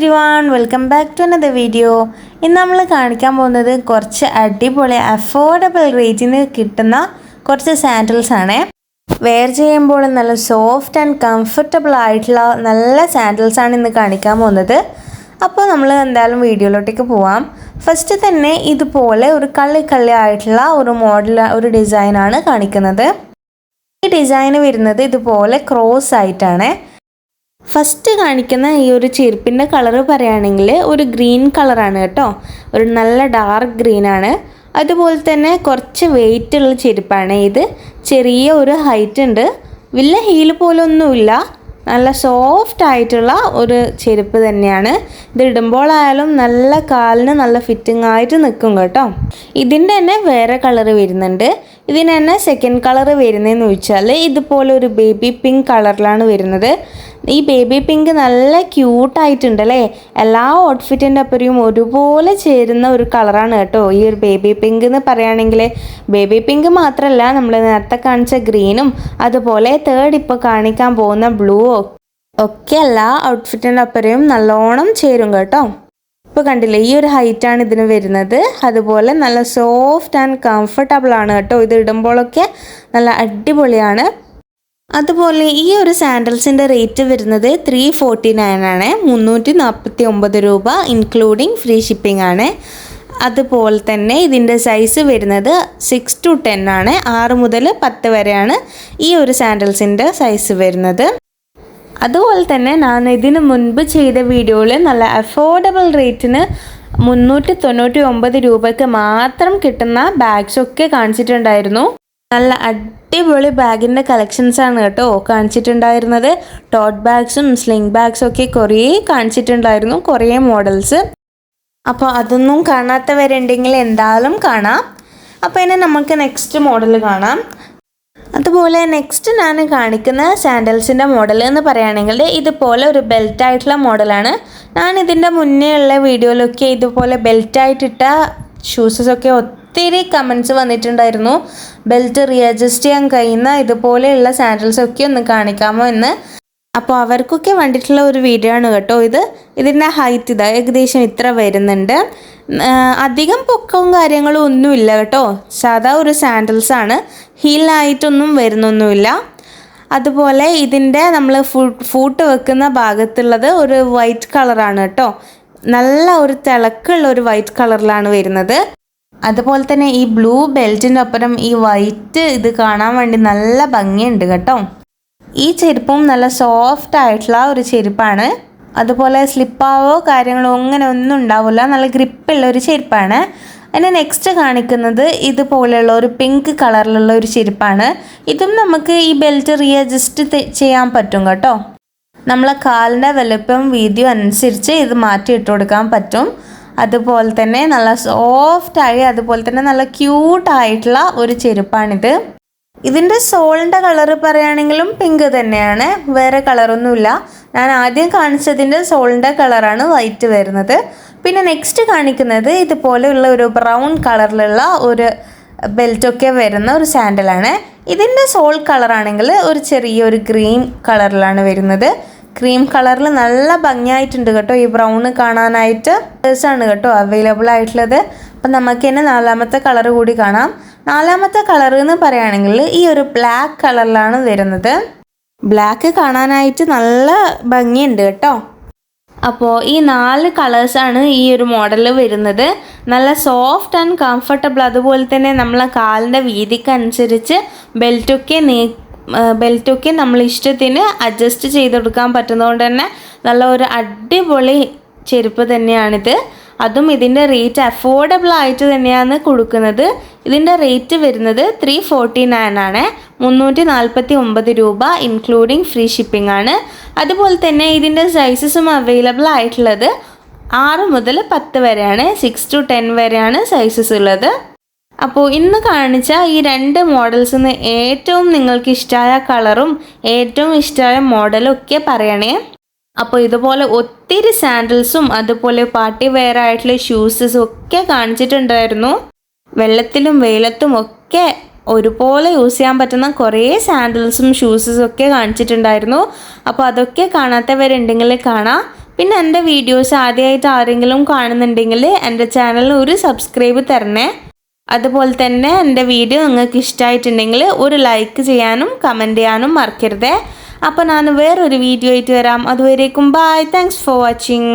Everyone welcome back to another video ഇന്ന് നമ്മൾ കാണിക്കാൻ പോകുന്നത് കുറച്ച് അടിപൊളി അഫോർഡബിൾ റേറ്റിന് കിട്ടുന്ന കുറച്ച് സാൻഡൽസ് ആണ്. വെയർ ചെയ്യുമ്പോൾ നല്ല സോഫ്റ്റ് ആൻഡ് കംഫർട്ടബിൾ ആയിട്ടുള്ള നല്ല സാൻഡൽസ് ആണ് ഇന്ന് കാണിക്കാൻ പോകുന്നത്. അപ്പോൾ നമ്മൾ എന്തായാലും വീഡിയോയിലോട്ടേക്ക് പോവാം. ഫസ്റ്റ് തന്നെ ഇതുപോലെ ഒരു കള്ളി കള്ളി ആയിട്ടുള്ള ഒരു മോഡൽ ഒരു ഡിസൈനാണ് കാണിക്കുന്നത്. ഈ ഡിസൈൻ വരുന്നത് ഇതുപോലെ ക്രോസ് ആയിട്ടാണ്. ഫസ്റ്റ് കാണിക്കുന്ന ഈ ഒരു ചെരുപ്പിന്റെ കളറ് പറയുകയാണെങ്കിൽ ഒരു ഗ്രീൻ കളറാണ് കേട്ടോ. ഒരു നല്ല ഡാർക്ക് ഗ്രീൻ ആണ്. അതുപോലെ തന്നെ കുറച്ച് വെയിറ്റ് ഉള്ള ചെരുപ്പാണ് ഇത്. ചെറിയ ഒരു ഹൈറ്റ് ഉണ്ട്. വലിയ ഹീൽ പോലൊന്നുമില്ല. നല്ല സോഫ്റ്റ് ആയിട്ടുള്ള ഒരു ചെരുപ്പ് തന്നെയാണ്. ഇത് ഇടുമ്പോഴായാലും നല്ല കാലിന് നല്ല ഫിറ്റിംഗ് ആയിട്ട് നിൽക്കും കേട്ടോ. ഇതിന്റെ തന്നെ വേറെ കളറ് വരുന്നുണ്ട്. ഇതിന് തന്നെ സെക്കൻഡ് കളറ് വരുന്നതെന്ന് വെച്ചാൽ ഇതുപോലെ ഒരു ബേബി പിങ്ക് കളറിലാണ് വരുന്നത്. ഈ ബേബി പിങ്ക് നല്ല ക്യൂട്ടായിട്ടുണ്ട് അല്ലേ എല്ലാ ഔട്ട്ഫിറ്റിന്റെ അപ്പുറയും ഒരുപോലെ ചേരുന്ന ഒരു കളറാണ് കേട്ടോ ഈ ഒരു ബേബി പിങ്ക് എന്ന് പറയുകയാണെങ്കിൽ ബേബി പിങ്ക് മാത്രമല്ല നമ്മൾ നേരത്തെ കാണിച്ച ഗ്രീനും അതുപോലെ തേർഡ് ഇപ്പോൾ കാണിക്കാൻ പോകുന്ന ബ്ലൂവും ഒക്കെ എല്ലാ ഔട്ട്ഫിറ്റിന്റെ അപ്പുറയും നല്ലോണം ചേരും കേട്ടോ. ഇപ്പോൾ കണ്ടില്ലേ ഈ ഒരു ഹൈറ്റാണ് ഇതിന് വരുന്നത്. അതുപോലെ നല്ല സോഫ്റ്റ് ആൻഡ് കംഫർട്ടബിൾ ആണ് കേട്ടോ. ഇത് ഇടുമ്പോഴൊക്കെ നല്ല അടിപൊളിയാണ്. അതുപോലെ ഈ ഒരു സാൻഡൽസിന്റെ റേറ്റ് വരുന്നത് ത്രീ ഫോർട്ടി നയൻ ആണ്. മുന്നൂറ്റി നാൽപ്പത്തി ഒമ്പത് രൂപ ഇൻക്ലൂഡിങ് ഫ്രീ ഷിപ്പിംഗ് ആണ്. അതുപോലെ തന്നെ ഇതിന്റെ സൈസ് വരുന്നത് സിക്സ് ടു ടെൻ ആണ്. ആറ് മുതൽ പത്ത് വരെയാണ് ഈ ഒരു സാൻഡൽസിന്റെ സൈസ് വരുന്നത്. അതുപോലെ തന്നെ ഞാൻ ഇതിന് മുൻപ് ചെയ്ത വീഡിയോയിൽ നല്ല അഫോർഡബിൾ റേറ്റിന് മുന്നൂറ്റി തൊണ്ണൂറ്റി ഒമ്പത് രൂപയ്ക്ക് മാത്രം കിട്ടുന്ന ബാഗ്സൊക്കെ കാണിച്ചിട്ടുണ്ടായിരുന്നു. നല്ല അടിപൊളി ബാഗിന്റെ കളക്ഷൻസ് ആണ് കേട്ടോ. കാണിച്ചിട്ടുണ്ടായിരുന്നത് ടോട്ട് ബാഗ്സും സ്ലിംഗ് ബാഗ്സും ഒക്കെ കുറേ കാണിച്ചിട്ടുണ്ടായിരുന്നു കുറേ മോഡൽസ് അപ്പോൾ അതൊന്നും കാണാത്തവരുണ്ടെങ്കിൽ എന്തായാലും കാണാം. അപ്പോൾ ഇനി നമുക്ക് നെക്സ്റ്റ് മോഡൽ കാണാം. അതുപോലെ നെക്സ്റ്റ് ഞാൻ കാണിക്കുന്ന സാൻഡൽസിന്റെ മോഡൽ എന്ന് പറയുകയാണെങ്കിൽ ഇതുപോലെ ഒരു ബെൽറ്റ് ആയിട്ടുള്ള മോഡലാണ് ഞാൻ ഇതിന്റെ മുന്നേ ഉള്ള വീഡിയോയിലൊക്കെ ഇതുപോലെ ബെൽറ്റായിട്ടിട്ട ഷൂസസൊക്കെ ഒത്തിരി കമൻസ് വന്നിട്ടുണ്ടായിരുന്നു. ബെൽറ്റ് റീഅഡ്ജസ്റ്റ് ചെയ്യാൻ കഴിയുന്ന ഇതുപോലെയുള്ള സാൻഡൽസൊക്കെ ഒന്ന് കാണിക്കാമോ എന്ന്. അപ്പോൾ അവർക്കൊക്കെ വേണ്ടിയിട്ടുള്ള ഒരു വീഡിയോ ആണ് കേട്ടോ ഇത്. ഇതിന്റെ ഹൈറ്റ് ഇതാ ഏകദേശം ഇത്ര വരുന്നുണ്ട്. അധികം പൊക്കവും കാര്യങ്ങളും ഒന്നുമില്ല കേട്ടോ. സാധാ ഒരു സാൻഡൽസ് ആണ്. ഹീലായിട്ടൊന്നും വരുന്നൊന്നുമില്ല. അതുപോലെ ഇതിന്റെ നമ്മൾ ഫൂട്ട് വെക്കുന്ന ഭാഗത്തുള്ളത് ഒരു വൈറ്റ് കളറാണ് കേട്ടോ. നല്ല ഒരു തിളക്കുള്ള ഒരു വൈറ്റ് കളറിലാണ് വരുന്നത്. അതുപോലെ തന്നെ ഈ ബ്ലൂ ബെൽറ്റിന്റെ ഒപ്പം ഈ വൈറ്റ് ഇത് കാണാൻ വേണ്ടി നല്ല ഭംഗിയുണ്ട് കേട്ടോ. ഈ ചെരുപ്പും നല്ല സോഫ്റ്റ് ആയിട്ടുള്ള ഒരു ചെരുപ്പാണ്. അതുപോലെ സ്ലിപ്പാവോ കാര്യങ്ങളോ അങ്ങനെ ഒന്നും ഉണ്ടാവില്ല. നല്ല ഗ്രിപ്പുള്ള ഒരു ചെരുപ്പാണ്. അതിന് നെക്സ്റ്റ് കാണിക്കുന്നത് ഇതുപോലെയുള്ള ഒരു പിങ്ക് കളറിലുള്ള ഒരു ചെരുപ്പാണ്. ഇതും നമുക്ക് ഈ ബെൽറ്റ് റീഅഡ്ജസ്റ്റ് ചെയ്യാൻ പറ്റും കേട്ടോ. നമ്മളെ കാലിന്റെ വലുപ്പം വീതിയും അനുസരിച്ച് ഇത് മാറ്റി ഇട്ട് കൊടുക്കാൻ പറ്റും. അതുപോലെ തന്നെ നല്ല സോഫ്റ്റായി അതുപോലെ തന്നെ നല്ല ക്യൂട്ടായിട്ടുള്ള ഒരു ചെരുപ്പാണിത്. ഇതിന്റെ സോളിന്റെ കളർ പറയുകയാണെങ്കിലും പിങ്ക് തന്നെയാണ്. വേറെ കളറൊന്നുമില്ല ഞാൻ ആദ്യം കാണിച്ചതിന്റെ സോളിന്റെ കളറാണ് വൈറ്റ് വരുന്നത്. പിന്നെ നെക്സ്റ്റ് കാണിക്കുന്നത് ഇതുപോലെയുള്ള ഒരു ബ്രൗൺ കളറിലുള്ള ഒരു ബെൽറ്റൊക്കെ വരുന്ന ഒരു സാൻഡലാണ് ഇതിന്റെ സോൾ കളറാണെങ്കിൽ ഒരു ചെറിയൊരു ഗ്രീൻ കളറിലാണ് വരുന്നത്. ക്രീം കളറിൽ നല്ല ഭംഗിയായിട്ടുണ്ട് കേട്ടോ. ഈ ബ്രൗൺ കാണാനായിട്ട് ആണ് കേട്ടോ. അവൈലബിൾ ആയിട്ടുള്ളത്. അപ്പം നമുക്ക് തന്നെ നാലാമത്തെ കളർ കൂടി കാണാം. നാലാമത്തെ കളർ എന്ന് പറയുകയാണെങ്കിൽ ഈ ഒരു ബ്ലാക്ക് കളറിലാണ് വരുന്നത്. ബ്ലാക്ക് കാണാനായിട്ട് നല്ല ഭംഗിയുണ്ട് കേട്ടോ. അപ്പോൾ ഈ നാല് കളേഴ്സാണ് ഈ ഒരു മോഡൽ വരുന്നത്. നല്ല സോഫ്റ്റ് ആൻഡ് കംഫർട്ടബിൾ അതുപോലെ തന്നെ നമ്മളെ കാലിന്റെ വീതിക്കനുസരിച്ച് ബെൽറ്റൊക്കെ നീ ബെൽറ്റൊക്കെ നമ്മൾ ഇഷ്ടത്തിന് അഡ്ജസ്റ്റ് ചെയ്തെടുക്കാൻ പറ്റുന്നതുകൊണ്ട് തന്നെ നല്ല ഒരു അടിപൊളി ചെരുപ്പ് തന്നെയാണിത്. അതും ഇതിന്റെ റേറ്റ് അഫോർഡബിൾ ആയിട്ട് തന്നെയാണ് കൊടുക്കുന്നത്. ഇതിന്റെ റേറ്റ് വരുന്നത് ത്രീ ഫോർട്ടി നയൻ ആണ്. മുന്നൂറ്റി നാൽപ്പത്തി ഒമ്പത് രൂപ ഇൻക്ലൂഡിങ് ഫ്രീ ഷിപ്പിംഗ് ആണ്. അതുപോലെ തന്നെ ഇതിന്റെ സൈസസും അവൈലബിൾ ആയിട്ടുള്ളത് ആറ് മുതൽ പത്ത് വരെയാണ്. സിക്സ് ടു ടെൻ വരെയാണ് സൈസസ് ഉള്ളത്. അപ്പോൾ ഇന്ന് കാണിച്ച ഈ രണ്ട് മോഡൽസിൽ നിന്ന് ഏറ്റവും നിങ്ങൾക്ക് ഇഷ്ടമായ കളറും ഏറ്റവും ഇഷ്ടമായ മോഡലും ഒക്കെ പറയണേ. അപ്പോൾ ഇതുപോലെ ഒത്തിരി സാൻഡൽസും അതുപോലെ പാർട്ടി വെയർ ആയിട്ടുള്ള ഷൂസസും ഒക്കെ കാണിച്ചിട്ടുണ്ടായിരുന്നു. വെള്ളത്തിലും വെയിലത്തും ഒക്കെ ഒരുപോലെ യൂസ് ചെയ്യാൻ പറ്റുന്ന കുറേ സാൻഡൽസും ഷൂസസും ഒക്കെ കാണിച്ചിട്ടുണ്ടായിരുന്നു. അപ്പോൾ അതൊക്കെ കാണാത്തവരുണ്ടെങ്കിൽ കാണാം. പിന്നെ എന്റെ വീഡിയോസ് ആദ്യമായിട്ട് ആരെങ്കിലും കാണുന്നുണ്ടെങ്കിൽ എന്റെ ചാനലിന് ഒരു സബ്സ്ക്രൈബ് തരണേ. അതുപോലെ തന്നെ എന്റെ വീഡിയോ നിങ്ങൾക്ക് ഇഷ്ടമായിട്ടുണ്ടെങ്കിൽ ഒരു ലൈക്ക് ചെയ്യാനും കമന്റ് ചെയ്യാനും മറക്കരുത്. അപ്പോൾ ഞാൻ വേറൊരു വീഡിയോ ആയിട്ട് വരാം. അതുവരേക്കും ബായ് താങ്ക്സ് ഫോർ വാച്ചിങ്